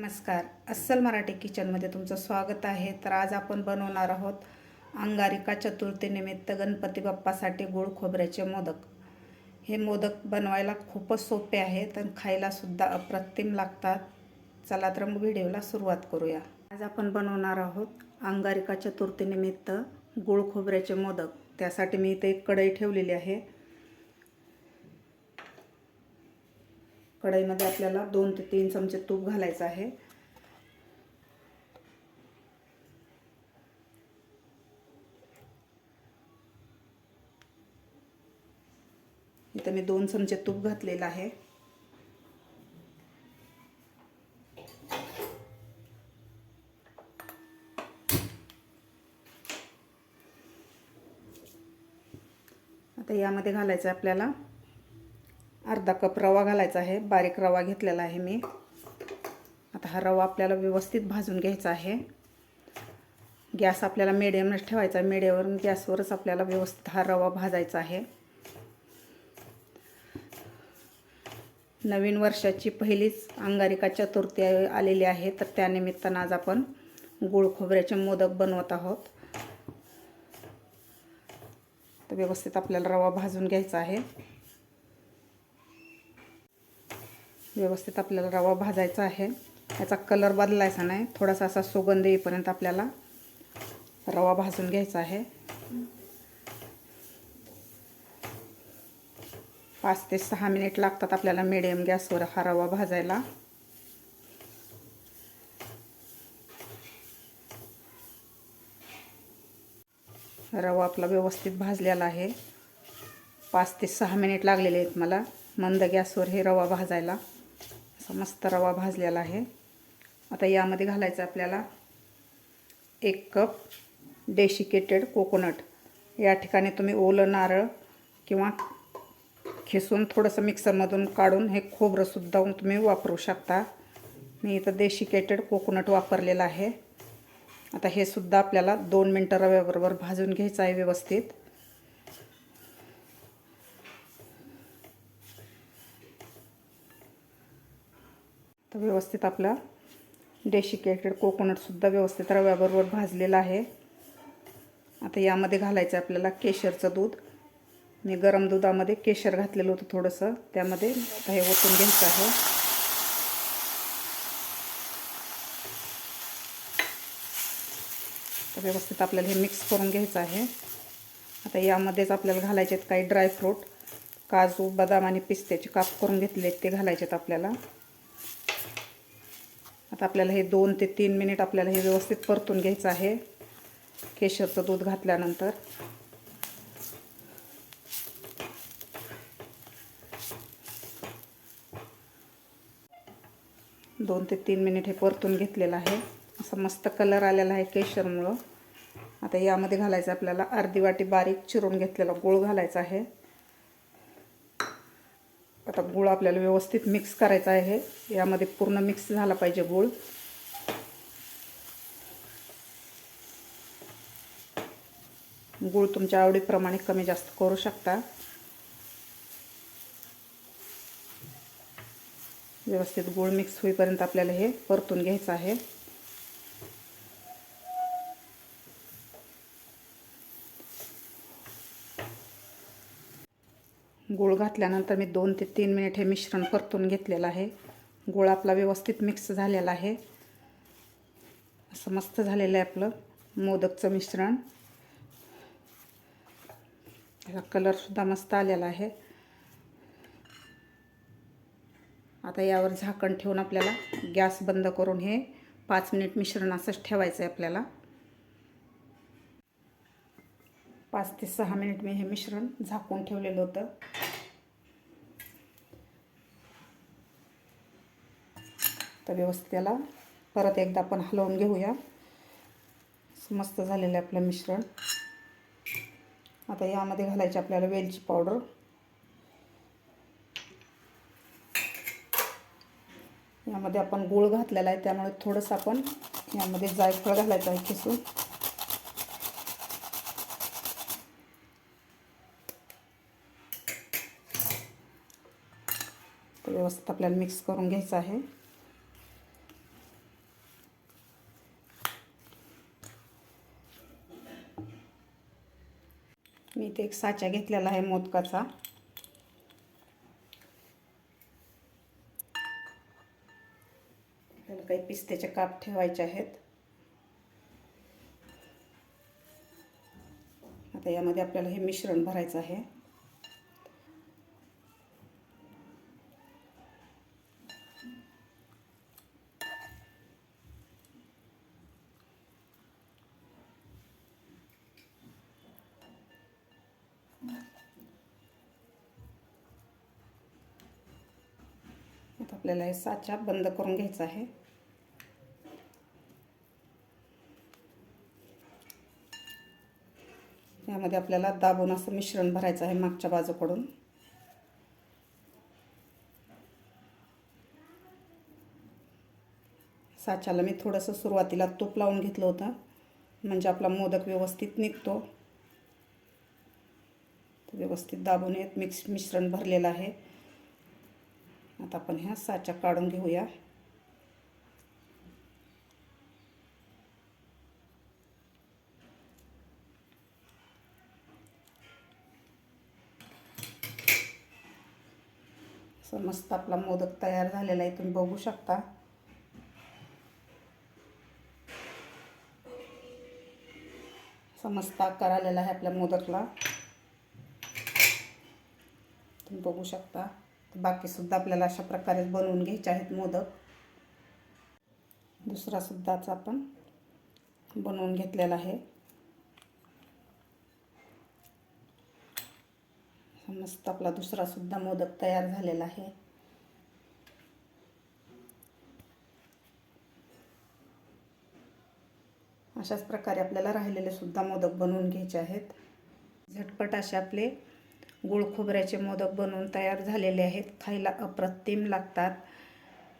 नमस्कार. अस्सल मराठी किचनमध्ये तुमचं स्वागत आहे. तर आज आपण बनवणार आहोत अंगारिका चतुर्थीनिमित्त गणपती बाप्पासाठी गोड खोबऱ्याचे मोदक. हे मोदक बनवायला खूपच सोपे आहेत आणि खायलासुद्धा अप्रतिम लागतात. चला तर मग व्हिडिओला सुरुवात करूया. आज आपण बनवणार आहोत अंगारिका चतुर्थीनिमित्त गोड खोबऱ्याचे मोदक. त्यासाठी मी इथे एक कढई ठेवलेली आहे. कढईमध्ये आपल्याला दोन ते तीन चमचे तूप घालायचं आहे. इथं मी दोन चमचे तूप घातलेलं आहे. आता यामध्ये घालायचं आहे आपल्याला अर्धा कप रवा घालायचा आहे. बारीक रवा घेतलेला आहे मी. आता हा रवा आपल्याला व्यवस्थित भाजून घ्यायचा आहे. गॅस आपल्याला मेडियमच ठेवायचा आहे. मेडियावरून गॅसवरच आपल्याला व्यवस्थित हा रवा भाजायचा आहे. नवीन वर्षाची पहिलीच अंगारिका चतुर्थी आलेली आहे. तर त्यानिमित्तानं आज आपण गुळ खोबऱ्याचे मोदक बनवत आहोत. तर व्यवस्थित आपल्याला रवा भाजून घ्यायचा आहे. व्यवस्थित आपल्याला रवा भाजायचा आहे. याचा कलर बदलायचा नाही. थोडासा असा सुगंध येईपर्यंत आपल्याला रवा भाजून घ्यायचा आहे. पाच ते सहा मिनिट लागतात आपल्याला मिडियम गॅसवर हा रवा भाजायला. रवा आपला व्यवस्थित भाजलेला आहे. पाच ते सहा मिनिट लागलेले आहेत मला मंद गॅसवर हे रवा भाजायला. असा मस्त रवा भाजलेला आहे. आता यामध्ये घालायचं आपल्याला एक कप डेशिकेटेड कोकोनट या ठिकाणी तुम्ही ओलं नारळ किंवा खिसून थोडंसं मिक्सरमधून काढून हे खोबरंसुद्धा तुम्ही वापरू शकता. मी इथं डेशिकेटेड कोकोनट वापरलेलं आहे. आता हे सुद्धा आपल्याला दोन मिनटं रव्याबरोबर भाजून घ्यायचं आहे व्यवस्थित. तर व्यवस्थित आपला डेशिकेटेड कोकोनटसुद्धा व्यवस्थित रव्याबरोबर भाजलेला आहे. आता यामध्ये घालायचं आहे आपल्याला केशरचं दूध. मी गरम दुधामध्ये केशर घातलेलं होतं थोडंसं. त्यामध्ये आता हे ओतून घ्यायचं आहे. तर व्यवस्थित आपल्याला हे मिक्स करून घ्यायचं आहे. आता यामध्येच आपल्याला घालायचे आहेत काही ड्रायफ्रूट काजू बदाम आणि पिस्त्याचे काप करून घेतले आहेत ते घालायचे आहेत आपल्याला. आता आपल्याला हे दोन ते तीन मिनिट आपल्याला हे व्यवस्थित परतून घ्यायचं आहे. केशरचं दूध घातल्यानंतर. दोन ते तीन मिनिट हे परतून घेतलेलं आहे. असा मस्त कलर आलेला आहे केशरमुळं. आता यामध्ये घालायचं आपल्याला अर्धी वाटी बारीक चिरून घेतलेला गूळ घालायचा आहे. आता गूळ आपल्याला व्यवस्थित मिक्स करायचा आहे. यामध्ये पूर्ण मिक्स झाला पाहिजे गूळ. गूळ तुमच्या आवडीप्रमाणे कमी जास्त करू शकता. व्यवस्थित गूळ मिक्स होईपर्यंत आपल्याला हे परतून घ्यायचं आहे. गूळ घातल्यानंतर मी दोन ते तीन मिनिट हे मिश्रण परतून घेतलेलं आहे. गूळ आपला व्यवस्थित मिक्स झालेला आहे. असं मस्त झालेलं आहे आपलं मोदकचं मिश्रण. त्याचा कलरसुद्धा मस्त आलेला आहे. आता यावर झाकण ठेवून आपल्याला गॅस बंद करून हे पाच मिनिट मिश्रण असंच ठेवायचं आहे आपल्याला. पाच ते सहा मिनिट मी हे मिश्रण झाकून ठेवलेलं होतं. तर व्यवस्थित त्याला परत एकदा आपण हलवून घेऊया. मस्त झालेलं आहे आपलं मिश्रण. आता यामध्ये घालायची आपल्याला वेलची पावडर. यामध्ये आपण गूळ घातलेला आहे त्यामुळे थोडंसं आपण यामध्ये जायफळ घालायचं आहे खिसून. व्यवस्थित आपल्याला मिक्स करून घ्यायचं आहे. मी इथे एक साचा घेतलेला आहे मोदकाचा. आपल्याला काही पिस्त्याचे काप ठेवायचे आहेत. आता यामध्ये आपल्याला हे मिश्रण भरायचं आहे. आता आपल्याला हे साचा बंद करून घ्यायचा आहे. यामध्ये आपल्याला दाबून असं मिश्रण भरायचं आहे मागच्या बाजूकडून. साच्याला मी थोडंसं सुरुवातीला तूप लावून घेतलं होतं. म्हणजे आपला मोदक व्यवस्थित निघतो. व्यवस्थित दाबून येत मिक्स मिश्रण भरलेलं आहे. आता आपण ह्या साच्या काढून घेऊया. मस्त आपला मोदक तयार झालेला आहे तुम्ही बघू शकता. समस्त आकार आलेला आहे आपल्या मोदकला. तुम्ही बघू शकता. बाकीसुद्धा आपल्याला अशा प्रकारे बनवून घ्यायचे आहेत मोदक. दुसरासुद्धाच आपण बनवून घेतलेला आहे. मस्त आपला दुसरासुद्धा मोदक तयार झालेला आहे. अशाच प्रकारे आपल्याला राहिलेले सुद्धा मोदक बनवून घ्यायचे आहेत. झटपट असे आपले गुळ खोबऱ्याचे मोदक बनवून तयार झालेले आहेत. खायला अप्रतिम लागतात.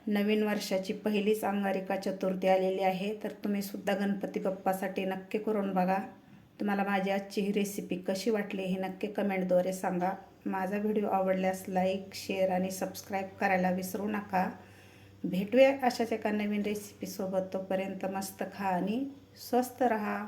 नवीन वर्षाची पहिलीच अंगारिका चतुर्थी आलेली आहे. तर तुम्ही सुद्धा गणपती बाप्पासाठी नक्की करून बघा. तुम्हाला माझी आजची ही रेसिपी कशी वाटली हे नक्की कमेंटद्वारे सांगा. माझा व्हिडिओ आवडल्यास लाईक शेअर आणि सबस्क्राईब करायला विसरू नका. भेटूया अशाच एका नवीन रेसिपीसोबत तोपर्यंत मस्त खा आणि स्वस्त रहा.